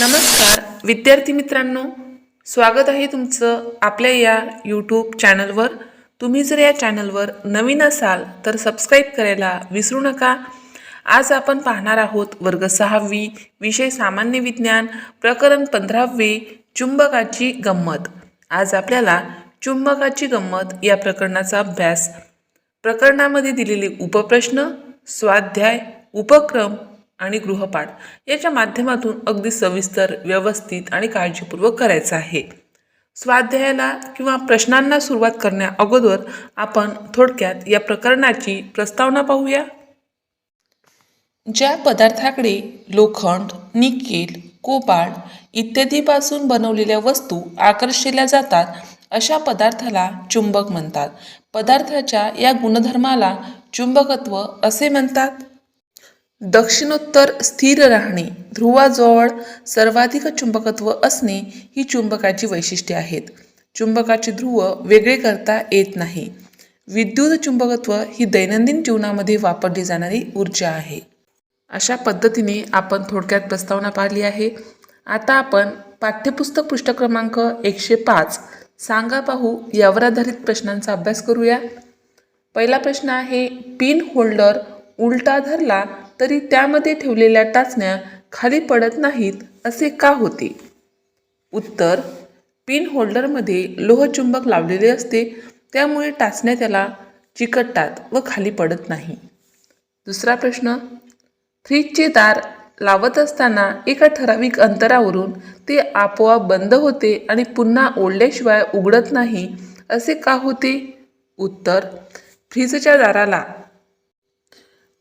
नमस्कार विद्यार्थी मित्रांनो. स्वागत आहे तुमचं आपल्या या यूट्यूब चॅनलवर तुम्ही जर या चॅनलवर नवीन असाल तर सबस्क्राईब करायला विसरू नका. आज आपण पाहणार आहोत वर्ग सहावी विषय सामान्य विज्ञान प्रकरण पंधरावे चुंबकाची गंमत. आज आपल्याला चुंबकाची गंमत या प्रकरणाचा अभ्यास प्रकरणामध्ये दिलेले उपप्रश्न स्वाध्याय उपक्रम आणि गृहपाठ याच्या माध्यमातून अगदी सविस्तर व्यवस्थित आणि काळजीपूर्वक करायचं आहे. स्वाध्यायाला किंवा प्रश्नांना सुरुवात करण्या अगोदर आपण थोडक्यात या प्रकरणाची प्रस्तावना पाहूया. ज्या पदार्थाकडे लोखंड निकेल कोपाड इत्यादीपासून बनवलेल्या वस्तू आकर्षिल्या जातात अशा पदार्थाला चुंबक म्हणतात. पदार्थाच्या या गुणधर्माला चुंबकत्व असे म्हणतात. दक्षिणोत्तर स्थिर राहणे ध्रुवाजवळ सर्वाधिक चुंबकत्व असणे ही चुंबकाची वैशिष्ट्ये आहेत. चुंबकाचे ध्रुव वेगळे करता येत नाही. विद्युत चुंबकत्व ही दैनंदिन जीवनामध्ये वापरली जाणारी ऊर्जा आहे. अशा पद्धतीने आपण थोडक्यात प्रस्तावना पाहिली आहे. आता आपण पाठ्यपुस्तक पृष्ठ क्रमांक एकशे पाच सांगा पाहू यावर आधारित प्रश्नांचा अभ्यास करूया. पहिला प्रश्न आहे पिन होल्डर उलटा धरला तरी त्यामध्ये ठेवलेल्या टाचण्या खाली पडत नाहीत असे का होते? उत्तर पिन होल्डरमध्ये लोहचुंबक लावलेले असते त्यामुळे टाचण्या त्याला चिकटतात व खाली पडत नाही. दुसरा प्रश्न फ्रीजचे दार लावत असताना एका ठराविक अंतरावरून ते आपोआप बंद होते आणि पुन्हा ओढल्याशिवाय उघडत नाही असे का होते? उत्तर फ्रीजच्या दाराला.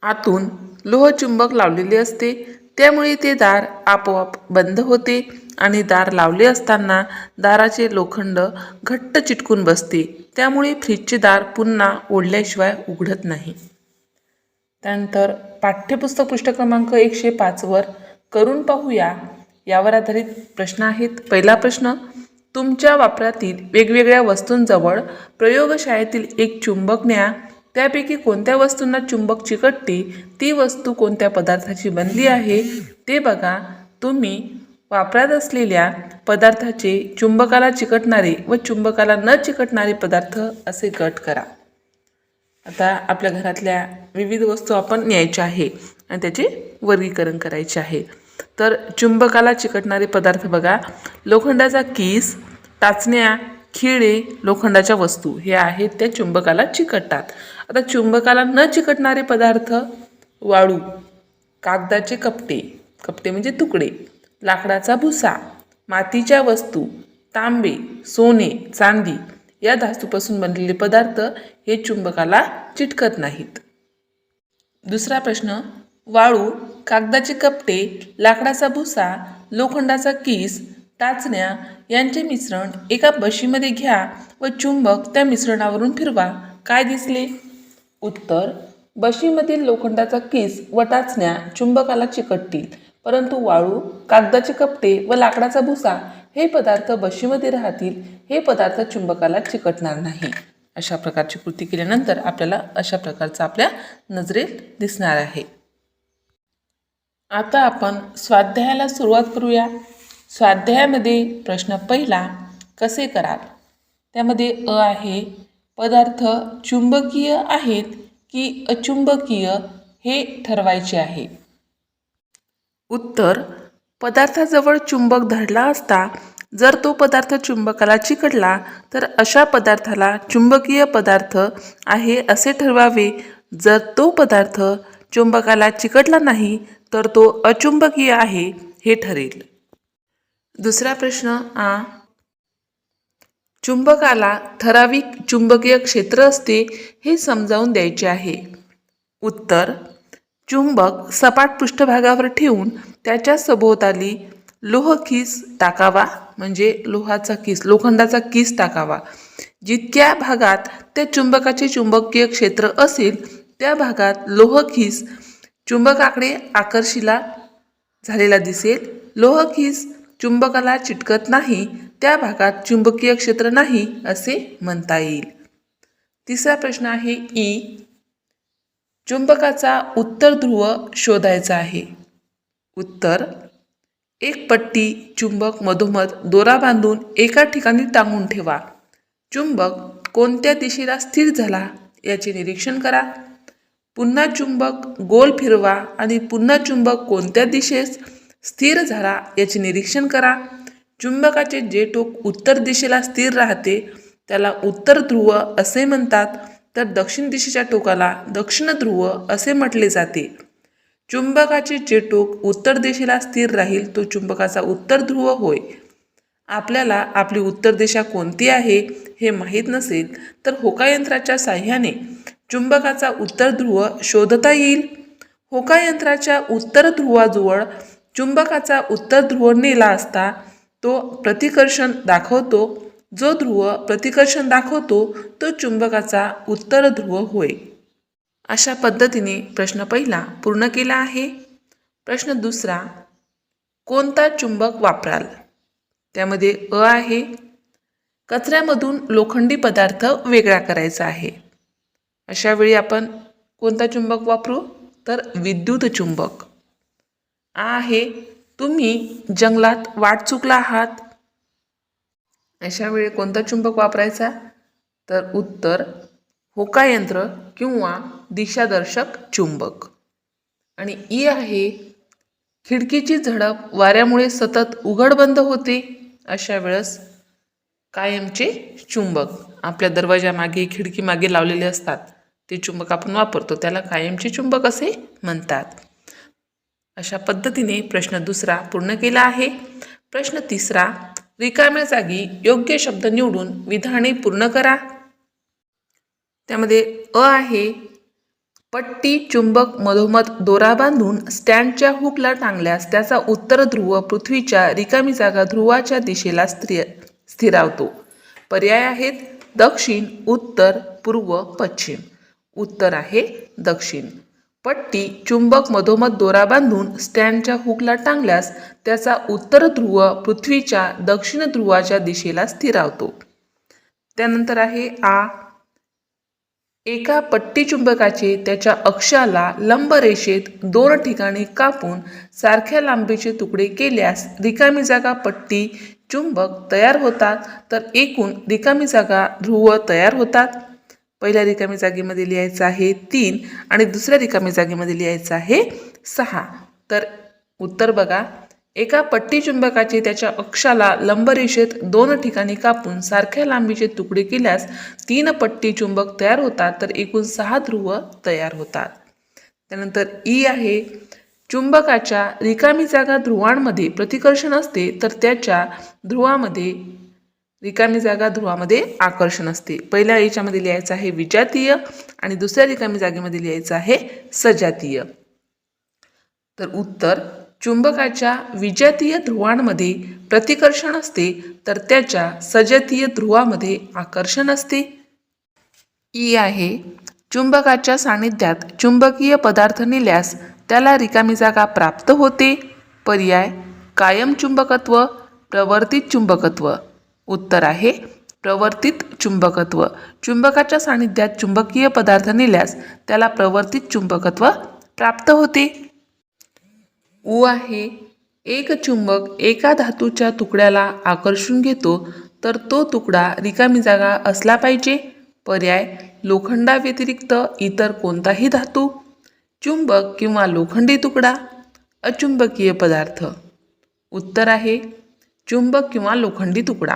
आतून लोहचुंबक लावलेले असते. त्यामुळे ते दार आपोआप बंद होते आणि दार लावले असताना दाराचे लोखंड घट्ट चिटकून बसते. त्यामुळे फ्रीजचे दार पुन्हा ओढल्याशिवाय उघडत नाही. त्यानंतर पाठ्यपुस्तक पृष्ठ क्रमांक एकशे पाचवर करून पाहूया. यावर आधारित प्रश्न आहेत. पहिला प्रश्न तुमच्या वापरातील वेगवेगळ्या वस्तूंजवळ प्रयोगशाळेतील एक चुंबक न्या. त्यापैकी कोणत्या वस्तूंना चुंबक चिकटते ती वस्तू कोणत्या पदार्थाची बनली आहे ते बघा. तुम्ही वापरात असलेल्या पदार्थाचे चुंबकाला चिकटणारे व चुंबकाला न चिकटणारे पदार्थ असे गट करा. आता आपल्या घरातल्या विविध वस्तू आपण न्यायच्या आहे आणि त्याचे वर्गीकरण करायचे आहे. तर चुंबकाला चिकटणारे पदार्थ बघा. लोखंडाचा कीस टाचण्या खिळे लोखंडाच्या वस्तू हे आहेत त्या चुंबकाला चिकटतात. आता चुंबकाला न चिकटणारे पदार्थ वाळू कागदाचे कपटे कपटे म्हणजे तुकडे लाकडाचा भुसा मातीच्या वस्तू तांबे सोने चांदी या धातूपासून बनलेले पदार्थ हे चुंबकाला चिटकत नाहीत. दुसरा प्रश्न वाळू कागदाचे कपटे लाकडाचा भुसा लोखंडाचा कीस टाचण्या यांचे मिश्रण एका बशीमध्ये घ्या व चुंबक त्या मिश्रणावरून फिरवा. काय दिसले? उत्तर बशीमधील लोखंडाचा किस व टाचण्या चुंबकाला चिकटतील परंतु वाळू कागदाचे कपटे व लाकडाचा भुसा हे पदार्थ बशीमध्ये राहतील हे पदार्थ चुंबकाला चिकटणार नाही. अशा प्रकारची कृती केल्यानंतर आपल्याला अशा प्रकारचा आपल्या नजरेत दिसणार आहे. आता आपण स्वाध्यायाला सुरुवात करूया. स्वाध्यायामध्ये प्रश्न पहिला कसे कराल? त्यामध्ये अ आहे पदार्थ चुंबकीय आहेत की अचुंबकीय हे ठरवायचे आहे. उत्तर पदार्थाजवळ चुंबक धरला असता जर तो पदार्थ चुंबकाला चिकटला तर अशा पदार्थाला चुंबकीय पदार्थ आहे असे ठरवावे. जर तो पदार्थ चुंबकाला चिकटला नाही तर तो अचुंबकीय आहे हे ठरेल. दुसरा प्रश्न आ. चुंबकाला ठराविक चुंबकीय क्षेत्र असते हे समजावून द्यायचे आहे. उत्तर. चुंबक सपाट पृष्ठभागावर ठेवून त्याच्या सभोवताली लोह किस टाकावा म्हणजे लोहाचा किस लोखंडाचा किस टाकावा. जितक्या भागात त्या चुंबकाचे चुंबकीय क्षेत्र असेल त्या भागात लोह खिस चुंबकाकडे आकर्षिला झालेला दिसेल. लोह खिस चुंबकाला चिटकत नाही त्या भागात चुंबकीय क्षेत्र नाही असे म्हणता येईल. तिसरा प्रश्न आहे ई. चुंबकाचा उत्तर ध्रुव शोधायचा आहे. उत्तर एक पट्टी चुंबक मधोमध दोरा बांधून एका ठिकाणी टांगून ठेवा. चुंबक कोणत्या दिशेला स्थिर झाला याचे निरीक्षण करा. पुन्हा चुंबक गोल फिरवा आणि पुन्हा चुंबक कोणत्या दिशेस स्थिर झाला याचे निरीक्षण करा. चुंबकाचे जे टोक उत्तर दिशेला स्थिर राहते त्याला उत्तर ध्रुव असे म्हणतात. तर दक्षिण दिशेच्या टोकाला दक्षिण ध्रुव असे म्हटले जाते. चुंबकाचे जे टोक उत्तर दिशेला स्थिर राहील तो चुंबकाचा उत्तर ध्रुव होय. आपल्याला आपली उत्तर दिशा कोणती आहे हे माहीत नसेल तर होकायंत्राच्या साह्याने चुंबकाचा उत्तर ध्रुव शोधता येईल. होकायंत्राच्या उत्तर ध्रुवाजवळ चुंबकाचा उत्तर ध्रुव नेला असता तो प्रतिकर्षण दाखवतो. जो ध्रुव प्रतिकर्षण दाखवतो तो चुंबकाचा उत्तर ध्रुव होय. अशा पद्धतीने प्रश्न पहिला पूर्ण केला आहे. प्रश्न दुसरा कोणता चुंबक वापराल? त्यामध्ये अ आहे. कचऱ्यामधून लोखंडी पदार्थ वेगळा करायचा आहे. अशावेळी आपण कोणता चुंबक वापरू? तर विद्युत चुंबक. आहे. तुम्ही जंगलात वाट चुकला आहात. अशा वेळी कोणता चुंबक वापरायचा? तर उत्तर होकायंत्र किंवा दिशादर्शक चुंबक. आणि ई आहे खिडकीची झडप वाऱ्यामुळे सतत उघड बंद होते. अशा वेळेस कायमचे चुंबक आपल्या दरवाजामागे खिडकीमागे लावलेले असतात. ते चुंबक आपण वापरतो. त्याला कायमचे चुंबक असे म्हणतात. अशा पद्धतीने प्रश्न दुसरा पूर्ण केला आहे. प्रश्न तिसरा रिकाम्या जागी योग्य शब्द निवडून विधाने पूर्ण करा. त्यामध्ये अ आहे पट्टी चुंबक मधोमध दोरा बांधून स्टँडच्या हुकला टांगल्यास त्याचा उत्तर ध्रुव पृथ्वीच्या रिकामी जागा ध्रुवाच्या दिशेला स्थिर स्थिरावतो. पर्याय आहेत दक्षिण उत्तर पूर्व पश्चिम. उत्तर आहे दक्षिण. पट्टी चुंबक मधोमध दोरा बांधून स्टँडच्या हुकला टांगल्यास त्याचा उत्तर ध्रुव पृथ्वीच्या दक्षिण ध्रुवाच्या दिशेला स्थिरावतो. त्यानंतर आहे आ. एका पट्टी चुंबकाचे त्याच्या अक्षाला लंब रेषेत दोन ठिकाणी कापून सारख्या लांबीचे तुकडे केल्यास रिकामी जागा पट्टी चुंबक तयार होतात तर एकूण रिकामी जागा ध्रुव तयार होतात. पहिल्या रिकामी जागेमध्ये लिहायचं आहे तीन आणि दुसऱ्या रिकामी जागेमध्ये लिहायचं आहे सहा. तर उत्तर बघा. एका पट्टी चुंबकाचे त्याच्या अक्षाला लंबरेषेत दोन ठिकाणी कापून सारख्या लांबीचे तुकडे केल्यास तीन पट्टी चुंबक तयार होतात तर एकूण सहा ध्रुव तयार होतात. त्यानंतर ई आहे. चुंबकाच्या रिकामी जागा ध्रुवांमध्ये प्रतिकर्षण असते तर त्याच्या ध्रुवामध्ये रिकामी जागा ध्रुवामध्ये आकर्षण असते. पहिल्या याच्यामध्ये लिहायचं आहे विजातीय आणि दुसऱ्या रिकामी जागेमध्ये लिहायचं आहे सजातीय. तर उत्तर चुंबकाच्या विजातीय ध्रुवांमध्ये प्रतिकर्षण असते तर त्याच्या सजातीय ध्रुवामध्ये आकर्षण असते. ई आहे चुंबकाच्या सानिध्यात चुंबकीय पदार्थ नेल्यास त्याला रिकामी जागा प्राप्त होते. पर्याय कायम चुंबकत्व प्रवर्तित चुंबकत्व. उत्तर आहे प्रवर्तित चुंबकत्व. चुंबकाच्या सानिध्यात चुंबकीय पदार्थ नेल्यास त्याला प्रवर्तित चुंबकत्व प्राप्त होते. उ आहे एक चुंबक एका धातूच्या तुकड्याला आकर्षून घेतो तर तो तुकडा रिकामी जागा असला पाहिजे. पर्याय लोखंडाव्यतिरिक्त इतर कोणताही धातू. चुंबक किंवा लोखंडी तुकडा अचुंबकीय पदार्थ. उत्तर आहे चुंबक किंवा लोखंडी तुकडा.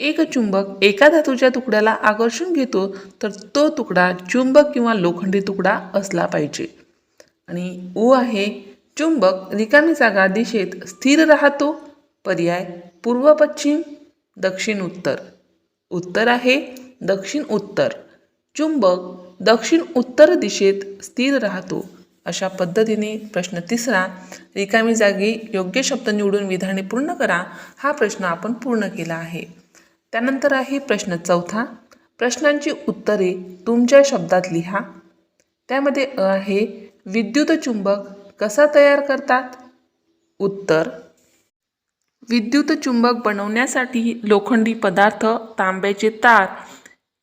एक चुंबक एका धातूच्या तुकड्याला आकर्षून घेतो तर तो तुकडा चुंबक किंवा लोखंडी तुकडा असला पाहिजे. आणि उ आहे चुंबक रिकामी जागा दिशेत स्थिर राहतो. पर्याय पूर्व पश्चिम दक्षिण उत्तर. उत्तर आहे दक्षिण उत्तर. चुंबक दक्षिण उत्तर दिशेत स्थिर राहतो. अशा पद्धतीने प्रश्न तिसरा रिकामी जागी योग्य शब्द निवडून विधाने पूर्ण करा हा प्रश्न आपण पूर्ण केला आहे. त्यानंतर आहे प्रश्न चौथा. प्रश्नांची उत्तरे तुमच्या शब्दात लिहा. त्यामध्ये अ आहे विद्युत चुंबक कसा तयार करतात? उत्तर विद्युत चुंबक बनवण्यासाठी लोखंडी पदार्थ तांब्याचे तार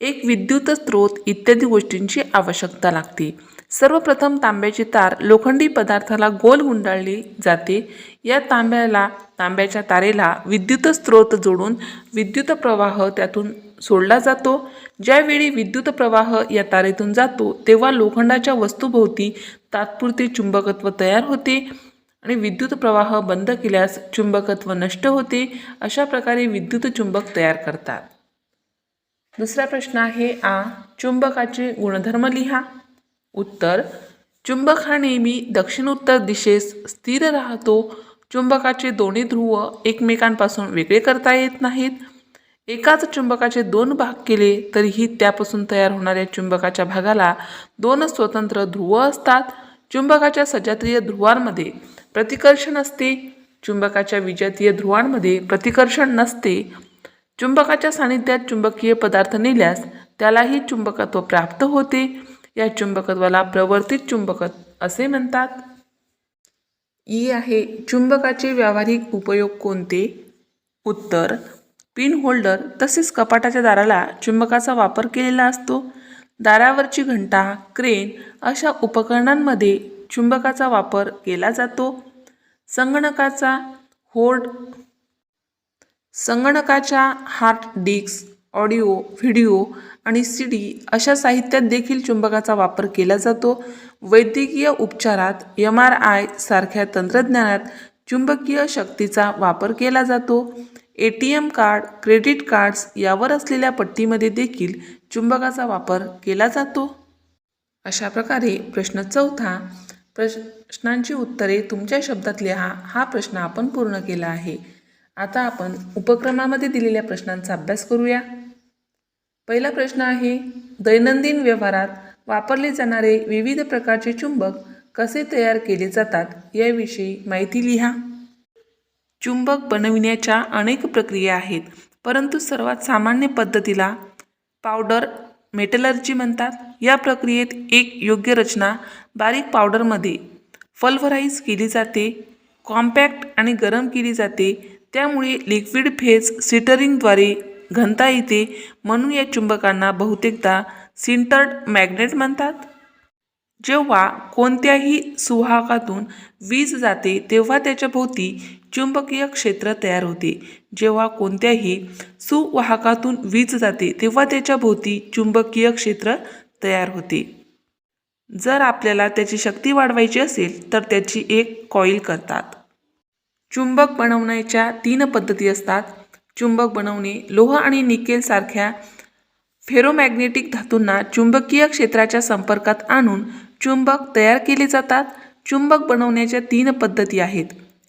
एक विद्युत स्रोत इत्यादी गोष्टींची आवश्यकता लागते. सर्वप्रथम तांब्याची तार लोखंडी पदार्थाला गोल गुंडाळली जाते. या तांब्याला तांब्याच्या तारेला विद्युत स्रोत जोडून विद्युत प्रवाह त्यातून सोडला जातो. ज्यावेळी विद्युत प्रवाह या तारेतून जातो तेव्हा लोखंडाच्या वस्तूभोवती तात्पुरते चुंबकत्व तयार होते आणि विद्युत प्रवाह बंद केल्यास चुंबकत्व नष्ट होते. अशा प्रकारे विद्युत चुंबक तयार करतात. दुसरा प्रश्न आहे आ चुंबकाचे गुणधर्म लिहा. उत्तर चुंबक हा नेहमी दक्षिण उत्तर दिशेस स्थिर राहतो. चुंबकाचे दोन्ही ध्रुव एकमेकांपासून वेगळे करता येत नाहीत. एकाच चुंबकाचे दोन भाग केले तरीही त्यापासून तयार होणाऱ्या चुंबकाच्या भागाला दोन स्वतंत्र ध्रुव असतात. चुंबकाच्या सजातीय ध्रुवांमध्ये प्रतिकर्षण असते. चुंबकाच्या विजातीय ध्रुवांमध्ये प्रतिकर्षण नसते. चुंबकाच्या सानिध्यात चुंबकीय पदार्थ नेल्यास त्यालाही चुंबकत्व प्राप्त होते. या चुंबकत्वाला प्रवर्तित चुंबकत्व असे म्हणतात. ई आहे चुंबकाचे व्यावहारिक उपयोग कोणते? उत्तर पिन होल्डर तसेच कपाटाच्या दाराला चुंबकाचा वापर केलेला असतो. दारावरची घंटा क्रेन अशा उपकरणांमध्ये चुंबकाचा वापर केला जातो. संगणकाचा होल्ड संगणकाच्या हार्ड डिस्क ऑडिओ व्हिडिओ आणि सी डी अशा साहित्यात देखील चुंबकाचा वापर केला जातो. वैद्यकीय उपचारात एम आर आय सारख्या तंत्रज्ञानात चुंबकीय शक्तीचा वापर केला जातो. A T M card credit cards यावर असलेल्या पट्टीमध्ये देखील चुंबकाचा वापर केला जातो. अशा प्रकारे प्रश्न चौथा प्रश्नांची उत्तरे तुमच्या शब्दात लिहा हा प्रश्न आपण पूर्ण केला आहे. आता आपण उपक्रमामध्ये दिलेल्या प्रश्नांचा अभ्यास करूया. पहिला प्रश्न आहे दैनंदिन व्यवहारात वापरले जाणारे विविध प्रकारचे चुंबक कसे तयार केले जातात याविषयी माहिती लिहा. चुंबक बनविण्याच्या अनेक प्रक्रिया आहेत परंतु सर्वात सामान्य पद्धतीला पावडर मेटलर्जी म्हणतात. या प्रक्रियेत एक योग्य रचना बारीक पावडरमध्ये पल्व्हराईज केली जाते कॉम्पॅक्ट आणि गरम केली जाते. त्यामुळे लिक्विड फेज सिटरिंगद्वारे घनता येते म्हणून या चुंबकांना बहुतेकदा सिंटर्ड मॅग्नेट म्हणतात. जेव्हा कोणत्याही सुवाहकातून वीज जाते तेव्हा त्याच्या भोवती चुंबकीय क्षेत्र तयार होते. जेव्हा कोणत्याही सुवाहकातून वीज जाते तेव्हा त्याच्या भोवती चुंबकीय क्षेत्र तयार होते. जर आपल्याला त्याची शक्ती वाढवायची असेल तर त्याची एक कॉईल करतात. चुंबक बनवण्याच्या तीन पद्धती असतात. चुंबक बनवणे लोह आणि निकेल सारख्या फेरोमॅग्नेटिक धातूंना चुंबकीय क्षेत्राच्या संपर्कात आणून चुंबक तयार केले जातात. चुंबक बनवण्याच्या तीन पद्धती आहेत.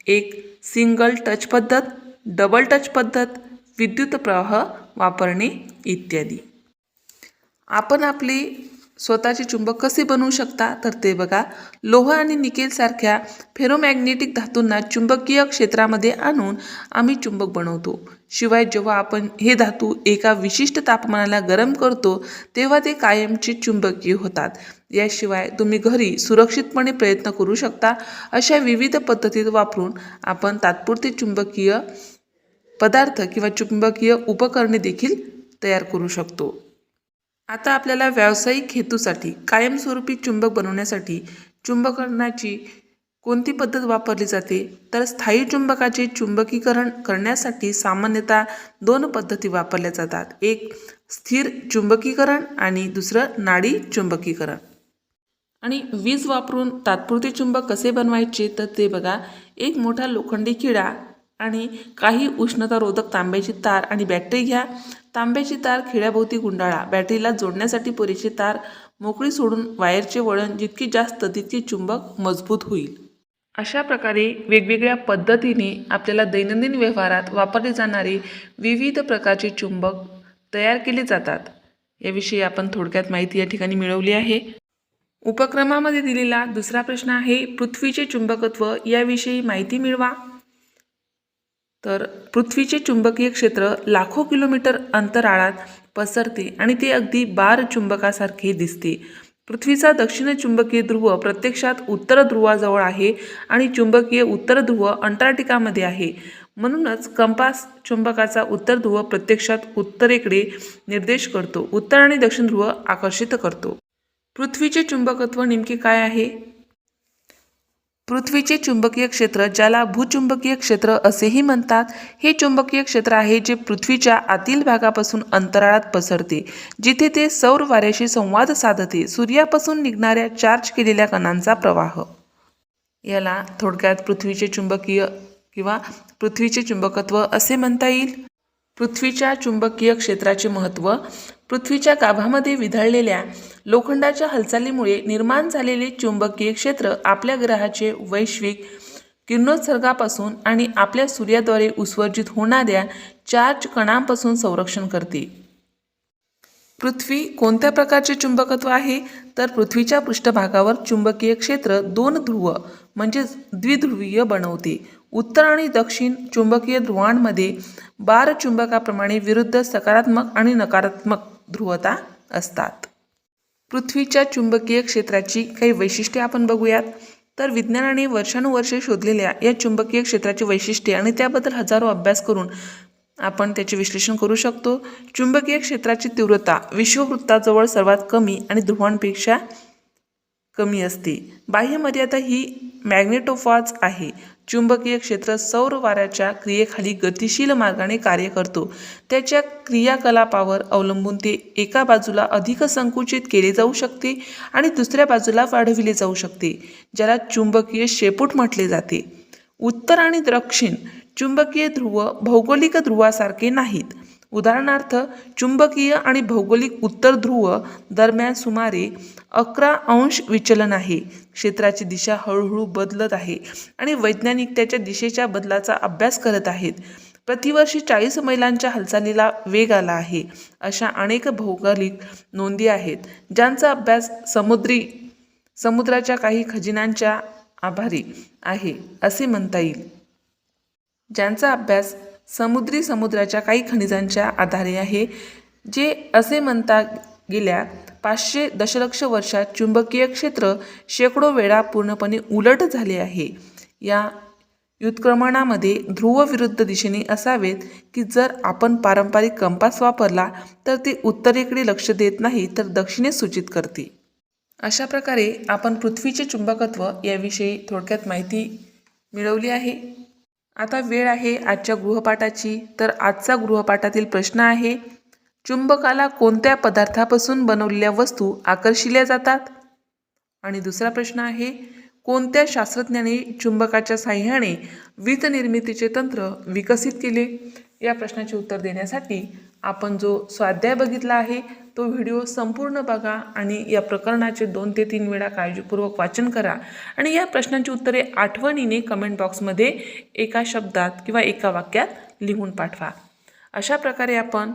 एक सिंगल टच पद्धत डबल टच पद्धत विद्युत प्रवाह वापरणे इत्यादी. आपण आपले स्वतःचे चुंबक कसे बनवू शकता? तर ते बघा. लोह आणि निकेलसारख्या फेरोमॅग्नेटिक धातूंना चुंबकीय क्षेत्रामध्ये आणून आम्ही चुंबक बनवतो. शिवाय जेव्हा आपण हे धातू एका विशिष्ट तापमानाला गरम करतो तेव्हा ते कायमचे चुंबकीय होतात. याशिवाय तुम्ही घरी सुरक्षितपणे प्रयत्न करू शकता. अशा विविध पद्धतीत वापरून आपण तात्पुरते चुंबकीय पदार्थ किंवा चुंबकीय उपकरणे देखील तयार करू शकतो. आता आपल्याला व्यावसायिक हेतूसाठी कायमस्वरूपी चुंबक बनवण्यासाठी चुंबकरणाची कोणती पद्धत वापरली जाते? तर स्थायी चुंबकाचे चुंबकीकरण करण्यासाठी सामान्यतः दोन पद्धती वापरल्या जातात. एक स्थिर चुंबकीकरण आणि दुसरं नाडी चुंबकीकरण. आणि वीज वापरून तात्पुरते चुंबक कसे बनवायचे? तर ते बघा. एक मोठा लोखंडी किडा आणि काही उष्णतारोधक तांब्याची तार आणि बॅटरी घ्या. तांब्याची तार खिळ्याभोवती गुंडाळा. बॅटरीला जोडण्यासाठी पुरेशी तार मोकळी सोडून वायरचे वळण जितकी जास्त तितके चुंबक मजबूत होईल. अशा प्रकारे वेगवेगळ्या पद्धतीने आपल्याला दैनंदिन व्यवहारात वापरले जाणारे विविध प्रकारचे चुंबक तयार केले जातात. याविषयी आपण थोडक्यात माहिती या ठिकाणी मिळवली आहे. उपक्रमामध्ये दिलेला दुसरा प्रश्न आहे पृथ्वीचे चुंबकत्व याविषयी माहिती मिळवा. तर पृथ्वीचे चुंबकीय क्षेत्र लाखो किलोमीटर अंतराळात पसरते आणि ते अगदी बार चुंबकासारखे दिसते. पृथ्वीचा दक्षिण चुंबकीय ध्रुव प्रत्यक्षात उत्तर ध्रुवाजवळ आहे आणि चुंबकीय उत्तर ध्रुव अंटार्क्टिकामध्ये आहे. म्हणूनच कंपास चुंबकाचा उत्तर ध्रुव प्रत्यक्षात उत्तरेकडे निर्देश करतो. उत्तर आणि दक्षिण ध्रुव आकर्षित करतो. पृथ्वीचे चुंबकत्व नेमके काय आहे? पृथ्वीचे चुंबकीय क्षेत्र ज्याला भूचुंबकीय क्षेत्र असेही म्हणतात हे चुंबकीय क्षेत्र आहे जे पृथ्वीच्या आतील भागापासून अंतराळात पसरते जिथे ते सौर वाऱ्याशी संवाद साधते. सूर्यापासून निघणाऱ्या चार्ज केलेल्या कणांचा प्रवाह. याला थोडक्यात पृथ्वीचे चुंबकीय किंवा पृथ्वीचे चुंबकत्व असे म्हणता येईल. पृथ्वीच्या चुंबकीय क्षेत्राचे महत्त्व पृथ्वीच्या गाभामध्ये विधळलेल्या लोखंडाच्या हालचालीमुळे निर्माण झालेले चुंबकीय क्षेत्र आपल्या ग्रहाचे वैश्विक किरणोत्सर्गापासून आणि आपल्या सूर्याद्वारे उत्सर्जित होणाऱ्या चार्ज कणांपासून संरक्षण करते. पृथ्वी कोणत्या प्रकारचे चुंबकत्व आहे? तर पृथ्वीच्या पृष्ठभागावर चुंबकीय क्षेत्र दोन ध्रुव म्हणजेच द्विध्रुवीय बनवते. उत्तर आणि दक्षिण चुंबकीय ध्रुवांमध्ये बार चुंबकाप्रमाणे विरुद्ध सकारात्मक आणि नकारात्मक ध्रुवता असतात. पृथ्वीच्या चुंबकीय क्षेत्राची काही वैशिष्ट्ये आपण बघूयात. तर विज्ञानाने वर्षानुवर्षे शोधलेल्या या चुंबकीय क्षेत्राची वैशिष्ट्ये आणि त्याबद्दल हजारो अभ्यास करून आपण त्याचे विश्लेषण करू शकतो. चुंबकीय क्षेत्राची तीव्रता विश्ववृत्ताजवळ सर्वात कमी आणि ध्रुवांपेक्षा कमी असते. बाह्य मर्यादा ही मॅग्नेटोफॉज आहे. चुंबकीय क्षेत्र सौर वाऱ्याच्या क्रियेखाली गतिशील मार्गाने कार्य करतो. त्याच्या क्रियाकलापावर अवलंबून ते एका बाजूला अधिक संकुचित केले जाऊ शकते आणि दुसऱ्या बाजूला वाढविले जाऊ शकते ज्याला चुंबकीय शेपूट म्हटले जाते. उत्तर आणि दक्षिण चुंबकीय ध्रुव भौगोलिक ध्रुवासारखे नाहीत. उदाहरणार्थ चुंबकीय आणि भौगोलिक उत्तर ध्रुव दरम्यान सुमारे अकरा अंश विचलन आहे. क्षेत्राची दिशा हळूहळू बदलत आहे आणि वैज्ञानिक त्याच्या दिशेच्या बदलाचा अभ्यास करत आहेत. प्रतिवर्षी चाळीस मैलांच्या हालचालीला वेग आला आहे. अशा अनेक भौगोलिक नोंदी आहेत ज्यांचा अभ्यास समुद्री समुद्राच्या काही खजिन्यांच्या आभारी आहे असे म्हणता येईल. ज्यांचा अभ्यास समुद्री समुद्राच्या काही खनिजांच्या आधारे आहे जे असे म्हणता गेल्या पाचशे दशलक्ष वर्षात चुंबकीय क्षेत्र शेकडो वेळा पूर्णपणे उलट झाले आहे. या व्युत्क्रमणामध्ये ध्रुव विरुद्ध दिशेने असावेत की जर आपण पारंपरिक कंपास वापरला तर ते उत्तरेकडे लक्ष देत नाही तर दक्षिणेस सूचित करते. अशा प्रकारे आपण पृथ्वीचे चुंबकत्व याविषयी थोडक्यात माहिती मिळवली आहे. आता वेळ आहे आजच्या गृहपाठाची. तर आजचा गृहपाठातील प्रश्न आहे चुंबकाला कोणत्या पदार्थापासून बनवलेल्या वस्तू आकर्षिल्या जातात? आणि दुसरा प्रश्न आहे कोणत्या शास्त्रज्ञाने चुंबकाच्या साह्याने वीज निर्मितीचे तंत्र विकसित केले? या प्रश्नाचे उत्तर देण्यासाठी आपण जो स्वाध्याय बघितला आहे तो व्हिडिओ संपूर्ण बघा आणि या प्रकरणाचे दोन ते तीन वेळा काळजीपूर्वक वाचन करा. आणि या प्रश्नांची उत्तरे आठवणीने कमेंट बॉक्समध्ये एका शब्दात किंवा एका वाक्यात लिहून पाठवा. अशा प्रकारे आपण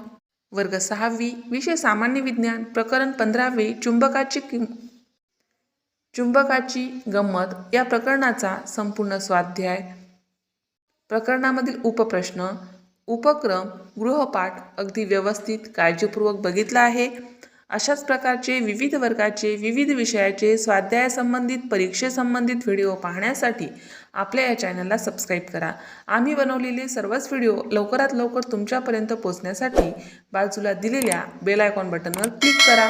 वर्ग सहावी विषय सामान्य विज्ञान प्रकरण पंधरावे चुंबकाची किं चुंबकाची गंमत या प्रकरणाचा संपूर्ण स्वाध्याय प्रकरणामधील उपप्रश्न उपक्रम गृहपाठ अगदी व्यवस्थित काळजीपूर्वक बघितला आहे. अशाच प्रकारचे विविध वर्गाचे विविध विषयाचे स्वाध्यायासंबंधित परीक्षेसंबंधित व्हिडिओ पाहण्यासाठी आपल्या या चॅनलला सबस्क्राईब करा. आम्ही बनवलेले सर्वच व्हिडिओ लवकरात लवकर तुमच्यापर्यंत पोहोचण्यासाठी बाजूला दिलेल्या बेल आयकॉन बटनवर क्लिक करा.